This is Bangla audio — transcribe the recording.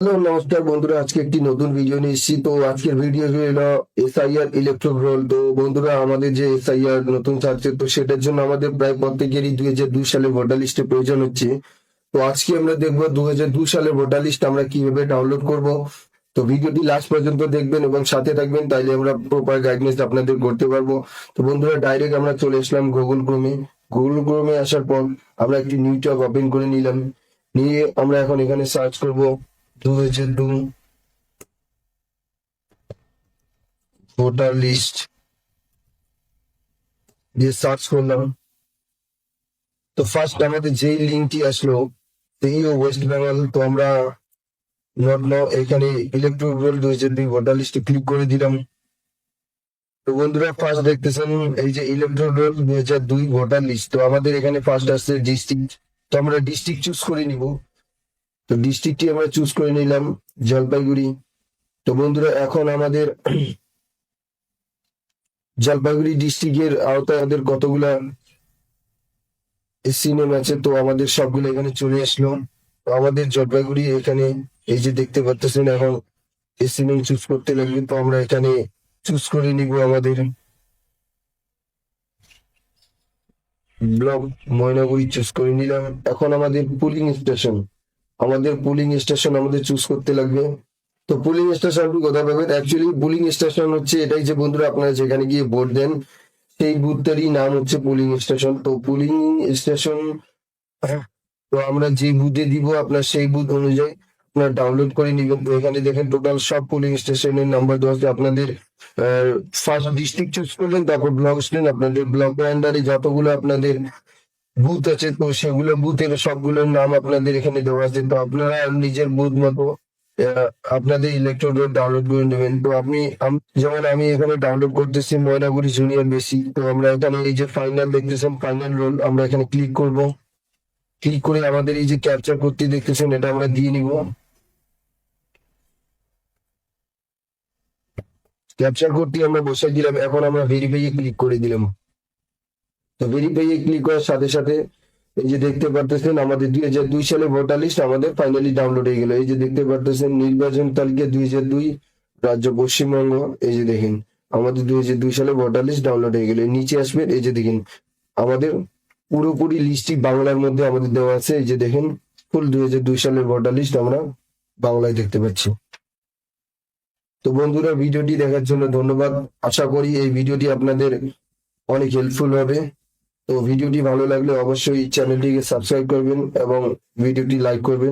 হ্যালো, নমস্কার বন্ধুরা, আজকে একটি নতুন ভিডিও নিয়ে এসেছি। তো আজকের ভিডিও হলো এসআইআর ইলেকট্রো রোল তো বন্ধুরা, আমাদের যে এসআইআর নতুন ছাড়ছে, তো সেটার জন্য আমাদের প্রায় প্রত্যেকেরই দুই হাজার দুই সালে ভোটার লিস্টে প্রয়োজন হচ্ছে। তো আজকে আমরা দেখব দু হাজার দুই সালের ভোটার লিস্ট আমরা কীভাবে ডাউনলোড করব। তো ভিডিওটি লাস্ট পর্যন্ত দেখবেন এবং সাথে থাকবেন, তাইলে আমরা প্রপার গাইডেন্স আপনাদের করতে পারব। তো বন্ধুরা ডাইরেক্ট আমরা চলে আসলাম গুগল ক্রোমে গুগল ক্রোমে আসার পর আমরা একটি নিউ ট্যাব ওপেন করে নিলাম। নিয়ে আমরা এখন এখানে সার্চ করব। দু হাজার দু ভোটার লিস্ট দিয়ে সার্চ করলাম। তো ফার্স্ট আমাদের যেই লিঙ্কটি আসলো, সেই ওয়েস্ট বেঙ্গল তো আমরা নট এখানে ইলেকট্রিক দু হাজার দুই ভোটার লিস্টে ক্লিক করে দিলাম। তো বন্ধুরা ফার্স্ট দেখতেছেন এই যে ইলেকট্রিক রোল দুই হাজার দুই ভোটার লিস্ট তো আমাদের এখানে ফার্স্ট আসছে ডিস্ট্রিক্ট তো আমরা ডিস্ট্রিক্ট চুজ করে নিব। তো ডিস্ট্রিক্টটি আমরা চুজ করে নিলাম, জলপাইগুড়ি। তো বন্ধুরা, এখন আমাদের জলপাইগুড়ি ডিস্ট্রিক্টের আওতায় আমাদের কতগুলা সিনেমা আছে, তো আমাদের সবগুলো এখানে চলে আসলো। তো আমাদের জলপাইগুড়ি এখানে এই যে দেখতে পাচ্ছেন এখন সিনেমা চুজ করতে লাগবে, তো আমরা এখানে চুজ করে নিব আমাদের ব্লক ময়নাগুড়ি চুজ করে নিলাম। এখন আমাদের পুলিং স্টেশন আমাদের পুলিং স্টেশন আমাদের চুজ করতে লাগবে। তো পুলিং স্টেশন কোথায় পাবেন অ্যাকচুয়ালি পুলিং স্টেশন হচ্ছে এটাই যে বন্ধুরা আপনারা যেখানে গিয়ে ভোট দেন, সেই বুথটারই নাম হচ্ছে পুলিং স্টেশন তো পুলিং স্টেশন তো আমরা যে বুথে দিব আপনার সেই বুথ অনুযায়ী আপনার ডাউনলোড করে নিবেন। এখানে দেখেন টোটাল সব পুলিং স্টেশনের নাম্বার দেওয়া আছে। আপনাদের ফার্স্ট ডিস্ট্রিক্ট চুজ করলেন, তারপর ব্লক স্টেশন আপনাদের ব্লক আন্ডারে যতগুলো আপনাদের বুথ আছে তো সেগুলো বুথের সবগুলোর নাম আপনাদের এখানে দেওয়া আছে। তো আপনারা নিজের বুথ মতো আপনাদের ইলেকট্রোড ডাউনলোড করে নেবেন। তো আপনি যেমন আমি এখানে ডাউনলোড করতেছি ময়নাগুড়ি জুনিয়র বেসি তো আমরা এখানে এই যে ফাইনাল দেখতেছেন ফাইনাল রোল আমরা এখানে ক্লিক করব। ক্লিক করে আমাদের এই যে ক্যাপচার করতে দেখতেছেন, এটা আমরা দিয়ে নিব। ক্যাপচার করতে আমরা বসে দিলাম, এখন আমরা ভেরিফাইয়ে ক্লিক করে দিলাম। তো ভেরিফাইয়ে ক্লিক করার সাথে সাথে এই যে দেখতে পারতেছেন আমাদের দুই হাজার দুই সালে ভোটার লিস্ট আমাদের ফাইনালি ডাউনলোড হয়ে গেল। এই যে দেখতে পারতেছেন নির্বাচন তালিকা দুই হাজার দুই, রাজ্য পশ্চিমবঙ্গ, এই যে দেখেন আমাদের দুই হাজার দুই সালে ভোটার লিস্ট ডাউনলোড হয়ে গেল। নিচে আসবেন, এই যে দেখেন আমাদের পুরোপুরি লিস্টটি বাংলার মধ্যে আমাদের দেওয়া আছে। এই যে দেখেন ফুল দুই হাজার দুই সালের ভোটার লিস্ট আমরা বাংলায় দেখতে পাচ্ছি। তো বন্ধুরা, ভিডিওটি দেখার জন্য ধন্যবাদ। আশা করি এই ভিডিওটি আপনাদের অনেক হেল্পফুল হবে। তো ভিডিওটি ভালো লাগলে অবশ্যই চ্যানেলটিকে সাবস্ক্রাইব করবেন এবং ভিডিওটি লাইক করবেন।